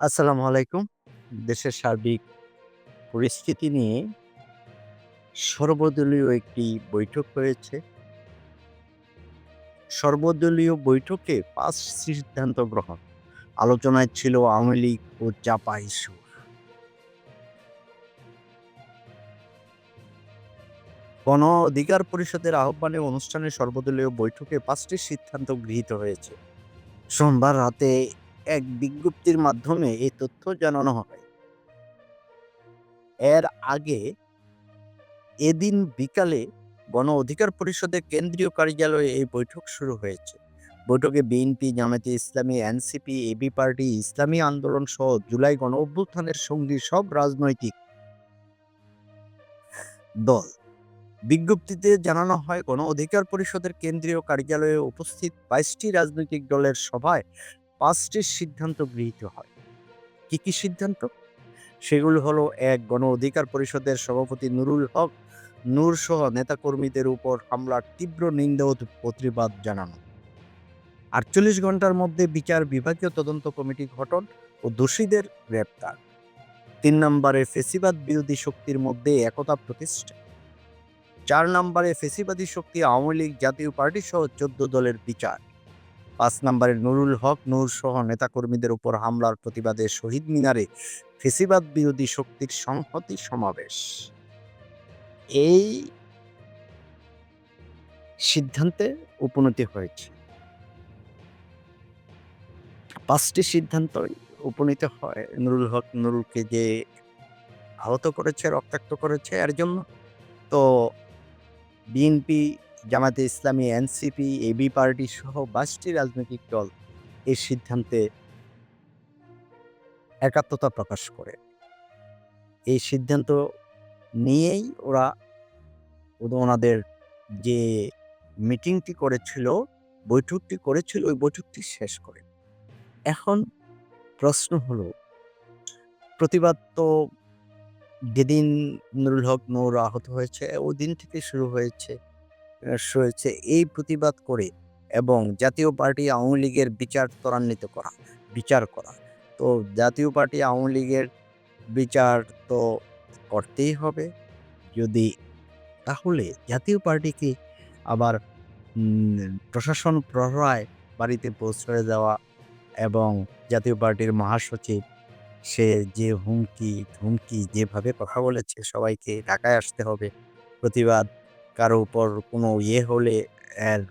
আসসালামু আলাইকুম। দেশের সার্বিক পরিস্থিতি নিয়ে সর্বদলীয় একটি বৈঠক হয়েছে। সর্বদলীয় বৈঠকে ৫ সিদ্ধান্ত গ্রহণ। আলোচনায় ছিল আওয়ামী লীগ ও জাপা ইস্যু। গণ অধিকার পরিষদের আহ্বানে অনুষ্ঠানে সর্বদলীয় বৈঠকে পাঁচটি সিদ্ধান্ত গৃহীত হয়েছে। সোমবার রাতে এক বিজ্ঞপ্তির মাধ্যমে এই তথ্য জানানো হয়। এর আগে এদিন বিকালে গণ অধিকার পরিষদের কেন্দ্রীয় কার্যালয়ে এই বৈঠক শুরু হয়েছে। বৈঠকে বিএনপি, জামায়াতে ইসলামী, এনসিপি, এবি পার্টি, ইসলামী আন্দোলন সহ জুলাই গণ অভ্যুত্থানের সঙ্গী সব রাজনৈতিক দল। বিজ্ঞপ্তিতে জানানো হয় গণ অধিকার পরিষদের কেন্দ্রীয় কার্যালয়ে উপস্থিত বাইশটি রাজনৈতিক দলের সভায় ৫ টি সিদ্ধান্ত গৃহীত হয়। কি, কি সিদ্ধান্ত? সেগুলো হলো এক গণ অধিকার পরিষদের সভাপতি নুরুল হক নূর সহ নেতাকর্মীদের উপর হামলার তীব্র নিন্দা ও প্রতিবাদ জানানো। ৪৮ ঘণ্টার মধ্যে বিচার বিভাগীয় তদন্ত কমিটি গঠন ও দোষীদের গ্রেপ্তার। তিন নম্বরে ফেসিবাদ বিরোধী শক্তির মধ্যে একতা প্রতিষ্ঠা। চার নম্বরে ফ্যাসিবাদী শক্তি আওয়ামী লীগ, জাতীয় পার্টি সহ ১৪ দলের বিচার। ৫ নম্বরে নুরুল হক নূর সহ নেতাকর্মীদের উপর হামলার প্রতিবাদে শহীদ মিনারে ফ্যাসিবাদ বিরোধী শক্তির সংহতি সমাবেশ। এই সিদ্ধান্তে উপনীত হয়েছে। ৫ টি সিদ্ধান্তই উপনীত হয় নুরুল হক নুরুলকে যে আহত করেছে, রক্তাক্ত করেছে এর জন্য। তো বিএনপি, জামায়াতে ইসলামী, এনসিপি, এবি পার্টি সহ ২২ টি রাজনৈতিক দল এই সিদ্ধান্তে একাত্মতা প্রকাশ করে। এই সিদ্ধান্ত নিয়েই ওরা ওনাদের যে মিটিংটি করেছিল, বৈঠকটি করেছিল ওই বৈঠকটি শেষ করে। এখন প্রশ্ন হলো প্রতিবাদ তো যেদিন নুরুল হক নূর আহত হয়েছে ওই দিন থেকে শুরু হয়েছে আ হয়েছে এই প্রতিবাদ করে এবং জাতীয় পার্টি আওয়ামী লীগের বিচার ত্বরান্বিত করা, বিচার করা। তো জাতীয় পার্টি আওয়ামী লীগের বিচার তো করতেই হবে। যদি তাহলে জাতীয় পার্টিকে আবার প্রশাসন প্রহরায় বাড়িতে পৌঁছে দেওয়া এবং জাতীয় পার্টির মহাসচিব সে যে হুমকি, ধুমকি যেভাবে কথা বলেছে সবাইকে ঢাকায় আসতে হবে। প্রতিবাদ কারও উপর কোনো ইয়ে হলে এর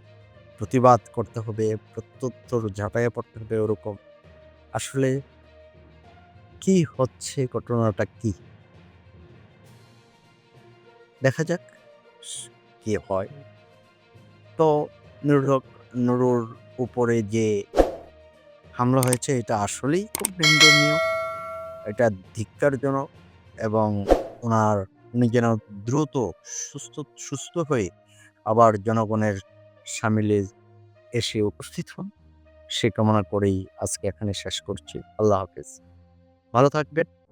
প্রতিবাদ করতে হবে, প্রত্যুত্তর ঝাঁপাইয়ে পড়তে হবে ওরকম। আসলে কি হচ্ছে ঘটনাটা কি? দেখা যাক কি হয়। তো নুরুল হক নুরুর উপরে যে হামলা হয়েছে এটা আসলেই খুব নিন্দনীয়। এটা ধিক্কারজনক এবং উনার উনি যেন দ্রুত, সুস্থ সুস্থ হয়ে আবার জনগণের সামিলে এসে উপস্থিত হন। সে কামনা করেই আজকে এখানে শেষ করছি। আল্লাহ হাফেজ। ভালো থাকবেন।